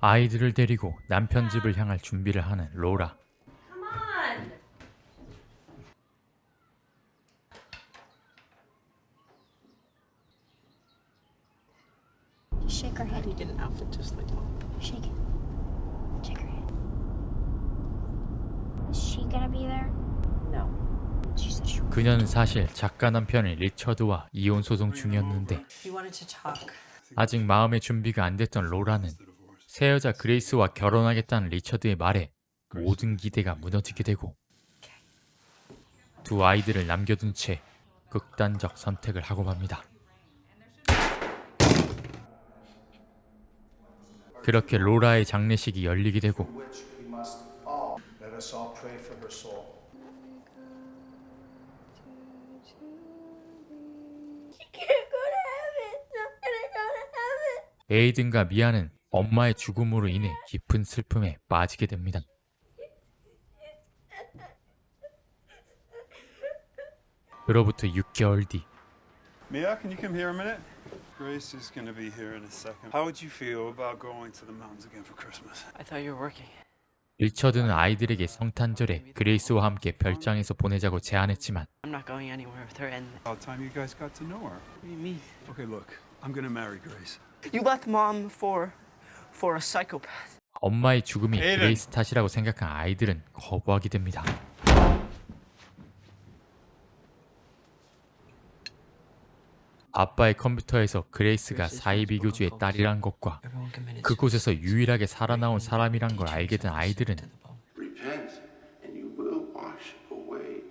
아이들을 데리고 남편 집을 향할 준비를 하는 로라. Come on. Just shake her How head. do you get an outfit just like mom? Shake it. Shake her head. Is she gonna be there? No. She said she 그녀는 사실 작가 남편인 리처드와 이혼 소송 중이었는데 You wanted to talk. 아직 마음의 준비가 안 됐던 로라는 새 여자 그레이스와 결혼하겠다는 리처드의 말에 모든 기대가 무너지게 되고 두 아이들을 남겨둔 채 극단적 선택을 하고 맙니다. 그렇게 로라의 장례식이 열리게 되고 which we must all let us all pray for her soul. 에이든과 미아는 엄마의 죽음으로 인해 깊은 슬픔에 빠지게 됩니다. 그로부터 6개월 뒤 Mia, can you come here a minute? Grace is going to be here in a second. How would you feel about going to the mountains again for Christmas? I thought you were working. 리처드는 아이들에게 성탄절에 그레이스와 함께 별장에서 보내자고 제안했지만 I'm not going anywhere with her and About time you guys got to know her. what do you mean? Okay, look, I'm going to marry Grace. You left mom for for a psychopath. 엄마의 죽음이 에이든. 그레이스 탓이라고 생각한 아이들은 거부하게 됩니다. 아빠의 컴퓨터에서 그레이스가 사이비 교주의 딸이란 것과 그곳에서 유일하게 살아나온 사람이란 걸 알게 된 아이들은 Repent, and you will wash away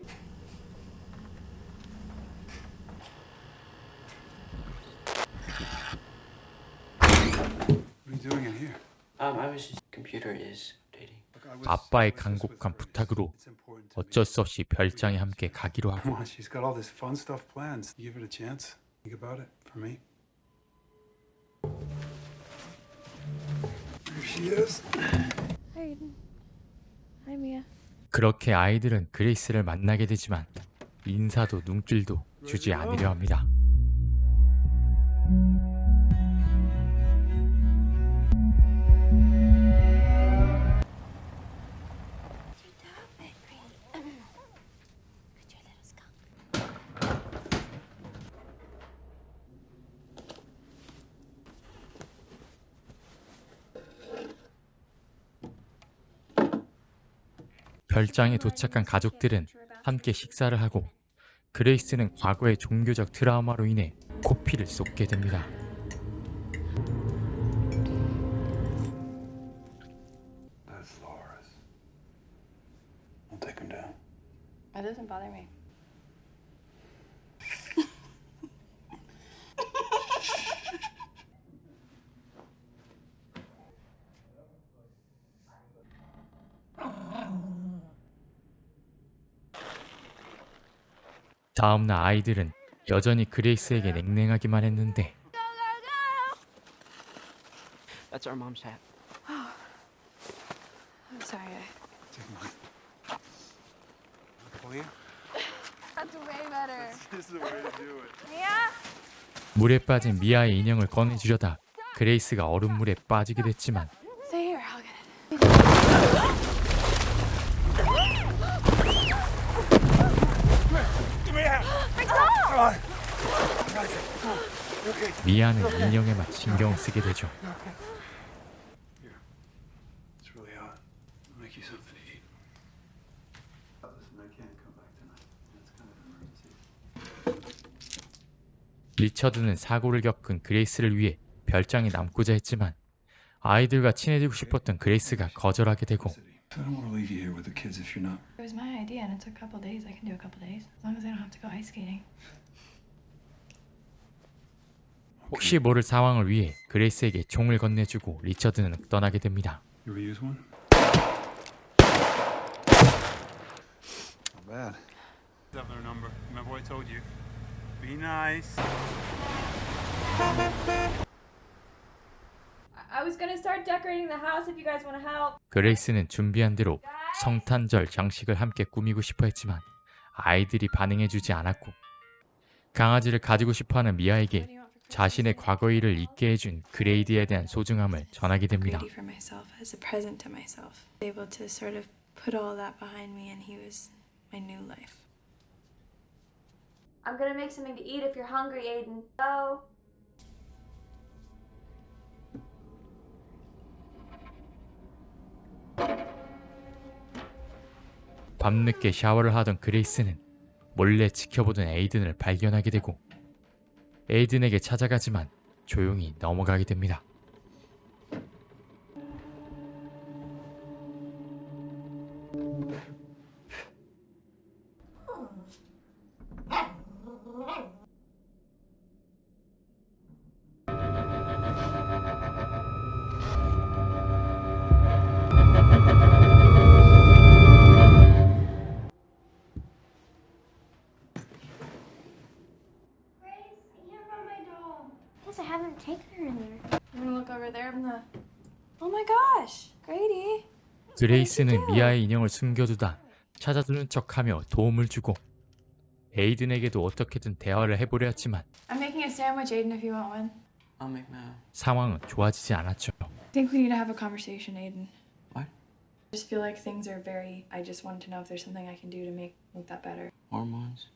What are you doing in here? Um, I was just computer is updating. Look, I was- 아빠의 간곡한. 부탁으로. 어쩔 수 없이 별장에 함께 가기로 하고 Come on, she's got all this fun stuff planned. Give it a chance. Think about it for me. There she is. Hi, Aiden. Hi, Mia. 그렇게 아이들은 그레이스를 만나게 되지만 인사도 눈길도 주지 않으려 합니다. 별장에 도착한 가족들은 함께 식사를 하고 그레이스는 과거의 종교적 트라우마로 인해 코피를 쏟게 됩니다. It doesn't bother me. 다음날 아이들은 여전히 그레이스에게 냉랭하기만 했는데 That's our mom's hat. I'm sorry. I... Take mine. Pull you? That's way better. This is the way to do it. Mia? 물에 빠진 미아의 인형을 꺼내주려다 그레이스가 얼음물에 빠지게 됐지만 Stay here. I'll get it. 미아는 인형에만 신경을 쓰게 되죠. 리처드는 사고를 겪은 그레이스를 위해 별장에 남고자 했지만 아이들과 친해지고 싶었던 그레이스가 거절하게 되고 I don't want to leave you here with the kids if you're not. It was my idea, and it took a couple days. I can do a couple days as long as I don't have to go ice skating. 혹시 모를 상황을 위해 그레이스에게 총을 건네주고 리처드는 떠나게 됩니다. You ever use one? Not bad. Have their number. Remember what I told you. Be nice. I was gonna start decorating the house if you guys want to help. 그레이스는 준비한 대로 성탄절 장식을 함께 꾸미고 싶어 했지만 아이들이 반응해주지 않았고 강아지를 가지고 싶어하는 미아에게 자신의 과거 일을 잊게 해준 그레이드에 대한 소중함을 전하게 됩니다. I'm gonna make something to eat if you're hungry, Aiden. Oh. 밤늦게 샤워를 하던 그레이스는 몰래 지켜보던 에이든을 발견하게 되고 에이든에게 찾아가지만 조용히 넘어가게 됩니다. Oh my gosh, Grady! 그레이스는 미아의 인형을 숨겨두다 찾아주는 척하며 도움을 주고 에이든에게도 어떻게든 대화를 해보려 했지만 I'm making a sandwich, Aiden. If you want one. I'll make my own. 상황은 좋아지지 않았죠. I think we need to have a conversation, Aiden. What? I just feel like things are very. I just wanted to know if there's something I can do to make make that better. Hormones?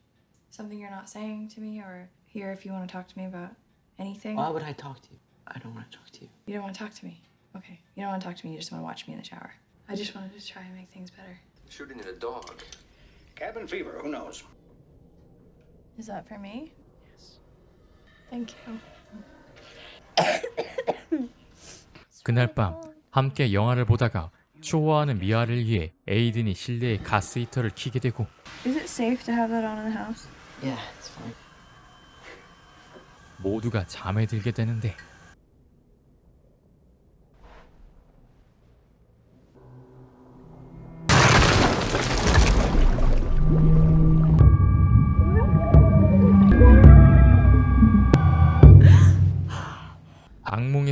Something you're not saying to me, or here if you want to talk to me about anything. Why would I talk to you? I don't want to talk to you. You don't want to talk to me. Okay. You don't want to talk to me. You just want to watch me in the shower. I just wanted to try and make things better. Shooting at a dog. Cabin fever, who knows? Is that for me? Yes. Thank you. 그날 밤 함께 영화를 보다가 추워하는 미아를 위해 에이든이 실내에 가스 히터를 켜게 되고 Is it safe to have that on in the house? Yeah, it's fine. 모두가 잠에 들게 되는데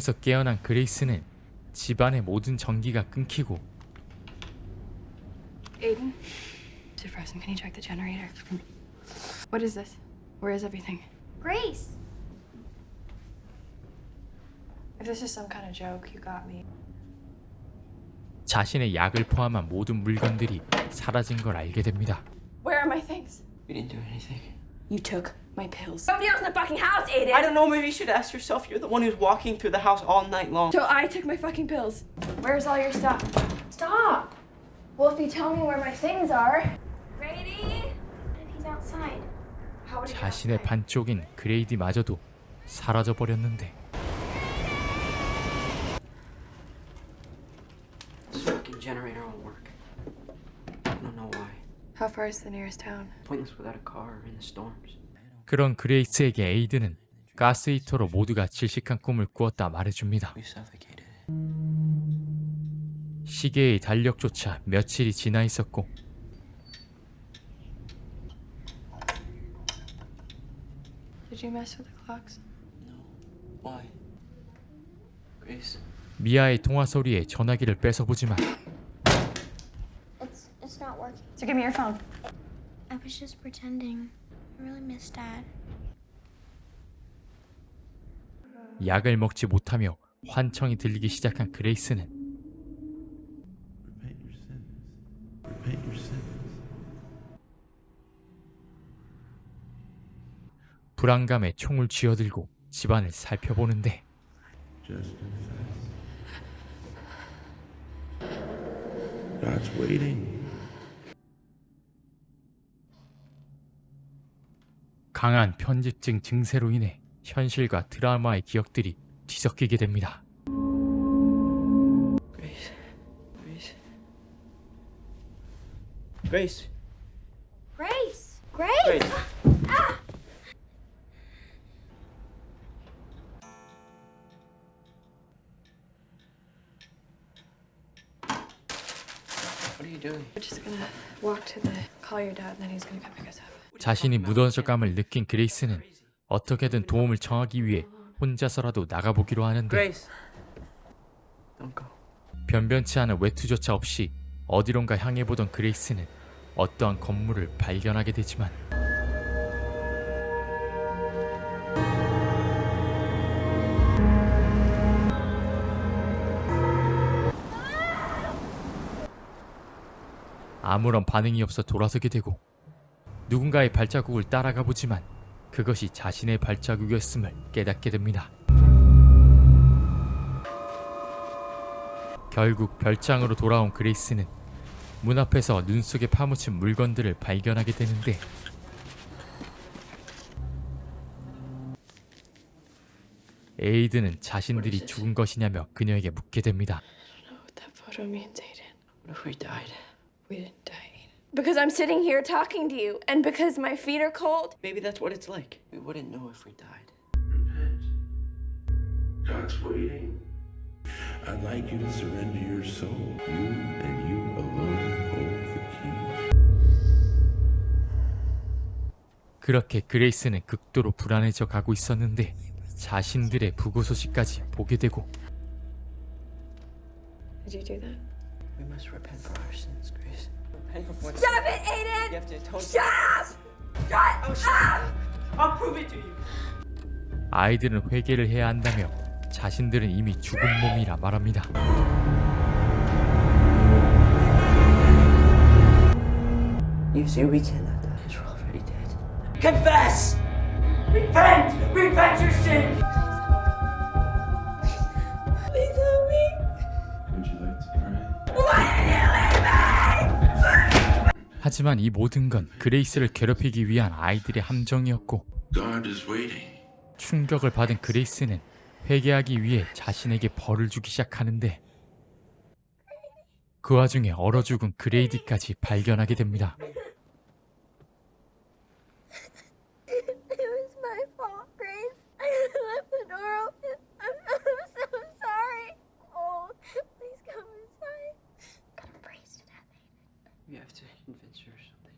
악몽에서 깨어난 그레이스는 집안의 모든 전기가 끊기고 Aiden? Defrosting, can you check the generator? What is this? Where is everything? Grace! If this is some kind of joke, you got me. 자신의 약을 포함한 모든 물건들이 사라진 걸 알게 됩니다. Where are my things? We didn't do anything. You took my pills. Nobody else in the fucking house, Aiden. I don't know, maybe you should ask yourself. You're the one who's walking through the house all night long. So I took my fucking pills. Where's all your stuff? Stop. Well, if you tell me where my things are. Grady. What if he's outside? How would he get 자신의 outside? 반쪽인 그레이디마저도 사라져 버렸는데 This fucking generator won't work. I don't know why. How far is the nearest town? Pointless without a car or in the storms. 그런 그레이스에게 에이든은 가스 히터로 모두가 질식한 꿈을 꾸었다 말해줍니다. 시계의 달력조차 며칠이 지나 있었고 미아의 통화 소리에 전화기를 뺏어보지만 It's it's really miss Dad. 약을 먹지 못하며 환청이 들리기 시작한 그레이스는 Repent your sins. Repent your sins. 불안감에 총을 쥐어들고 집안을 살펴보는데 Just confess. God's waiting. 강한 편집증 증세로 인해 현실과 드라마의 기억들이 뒤섞이게 됩니다. Grace, Grace, Grace, Grace! Grace! Grace. What are you doing? We're just gonna walk to the call your dad, and then he's gonna come pick us up. 자신이 무던 적감을 느낀 그레이스는 어떻게든 도움을 청하기 위해 혼자서라도 나가보기로 하는데 변변치 않은 외투조차 없이 어디론가 향해 보던 그레이스는 어떠한 건물을 발견하게 되지만 아무런 반응이 없어 돌아서게 되고 누군가의 발자국을 따라가 보지만 그것이 자신의 발자국이었음을 깨닫게 됩니다. 결국 별장으로 돌아온 그레이스는 문 앞에서 눈 속에 파묻힌 물건들을 발견하게 되는데 에이드는 자신들이 죽은 것이냐며 그녀에게 묻게 됩니다. What that photo means, Aiden. Because I'm sitting here talking to you, and because my feet are cold. Maybe that's what it's like. We wouldn't know if we died. Repent. God's waiting. I'd like you to surrender your soul. You and you alone hold the key. 그렇게 그레이스는 극도로 불안해져 가고 있었는데 자신들의 부고 소식까지 보게 되고 Did you do that? We must repent for our sins, Grace. Repent before. Stop it, Aiden! You have to atone. Shut up! Oh, shut up! I'll prove it to you. 아이들은 회개를 해야 한다며 자신들은 이미 죽은 몸이라 말합니다. You see, we cannot die. We're already dead. Confess! Repent! Repent your sin! 하지만 이 모든 건 그레이스를 괴롭히기 위한 아이들의 함정이었고. 충격을 받은 그레이스는 회개하기 위해 자신에게 벌을 주기 시작하는데 그 와중에 얼어 죽은 그레이디까지 발견하게 됩니다. It was my fault, Grace. I left the door open. I'm, I'm so sorry. Oh, please come inside. Gonna freeze to death. We have to convince her or something.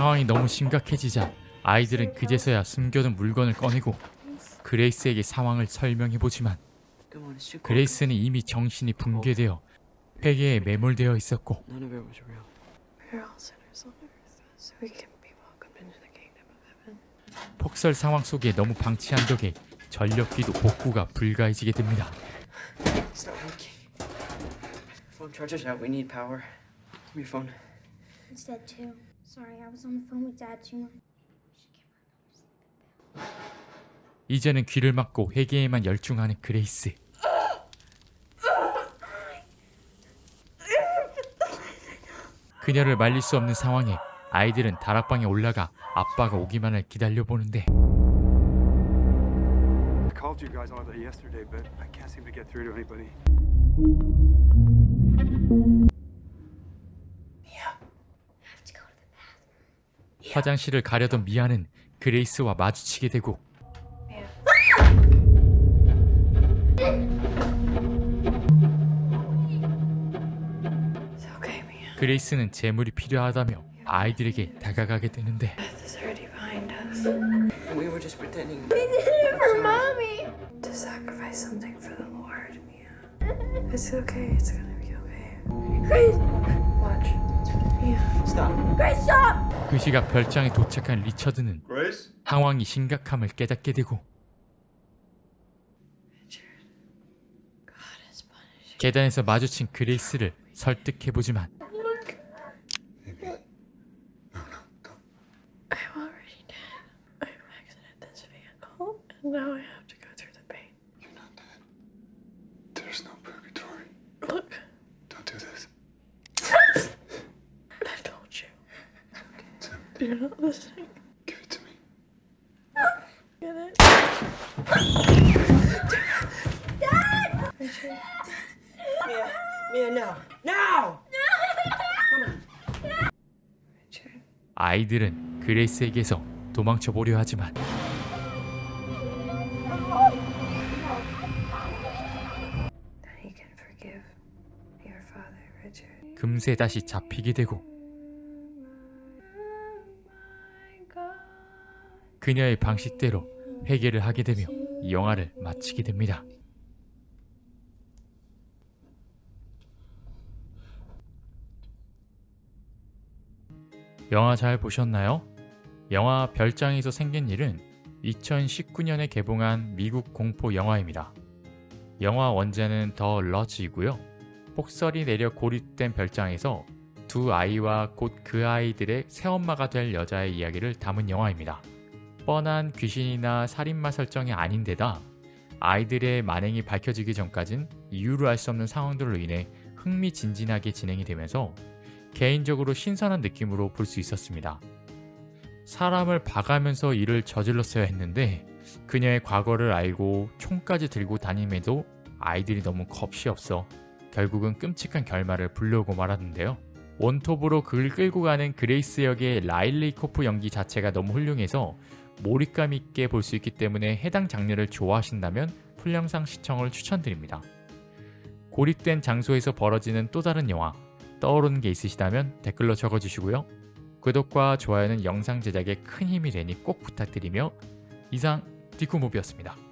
상황이 너무 심각해지자 아이들은 그제서야 숨겨둔 물건을 꺼내고 그레이스에게 상황을 설명해보지만. 그레이스는 이미 정신이 붕괴되어 회개에 매몰되어 있었고 None of it was real. We're all sinners on earth, so we can be welcomed into the kingdom of heaven. 폭설 상황 속에 너무 방치한 덕에 전력기도 복구가 불가해지게 됩니다. It's not working. Phone charger's out. We need power. Give me your phone. It's dead too. Sorry, I was on the phone with Dad too much. 이제는 귀를 막고 회개에만 열중하는 그레이스. 그녀를 말릴 수 없는 상황에 아이들은 다락방에 올라가 아빠가 오기만을 기다려 보는데 I called you guys all day yesterday, but I can't seem to get through to anybody. I have to go to the 화장실을 가려던 미아는 그레이스와 마주치게 되고. 그레이스는 재물이 필요하다며 아이들에게 다가가게 되는데 Grace. Stop. 그 시각 별장에 도착한 리처드는 Grace? 상황이 심각함을 깨닫게 되고. 계단에서 마주친 그레이스를 설득해보지만 I'm already dead. I exited this vehicle, and now I have to go through the pain. You're not dead. There's no purgatory. Look, Don't do this. I told you. Tim, You're not listening. give it to me. Get it? Mia. Mia, now. Now! 아이들은 그레이스에게서 도망쳐 보려 하지만. 금세 다시 잡히게 되고 그녀의 방식대로 회개를 하게 되며 이 영화를 마치게 됩니다. 영화 잘 보셨나요? 영화 별장에서 생긴 일은 2019년에 개봉한 미국 공포 영화입니다. 영화 원제는 더 러지이고요. 폭설이 내려 고립된 별장에서 두 아이와 곧 그 아이들의 새엄마가 될 여자의 이야기를 담은 영화입니다. 뻔한 귀신이나 살인마 설정이 아닌데다 아이들의 만행이 밝혀지기 전까진 이유를 알 수 없는 상황들로 인해 흥미진진하게 진행이 되면서 개인적으로 신선한 느낌으로 볼 수 있었습니다. 사람을 봐가면서 일을 저질렀어야 했는데 그녀의 과거를 알고 총까지 들고 다님에도 아이들이 너무 겁이 없어 결국은 끔찍한 결말을 불러오고 말았는데요. 원톱으로 그를 끌고 가는 그레이스 역의 라일리 코프 연기 자체가 너무 훌륭해서 몰입감 있게 볼 수 있기 때문에 해당 장르를 좋아하신다면 풀영상 시청을 추천드립니다. 고립된 장소에서 벌어지는 또 다른 영화 떠오르는 게 있으시다면 댓글로 적어주시고요. 구독과 좋아요는 영상 제작에 큰 힘이 되니 꼭 부탁드리며 이상 디코무비였습니다.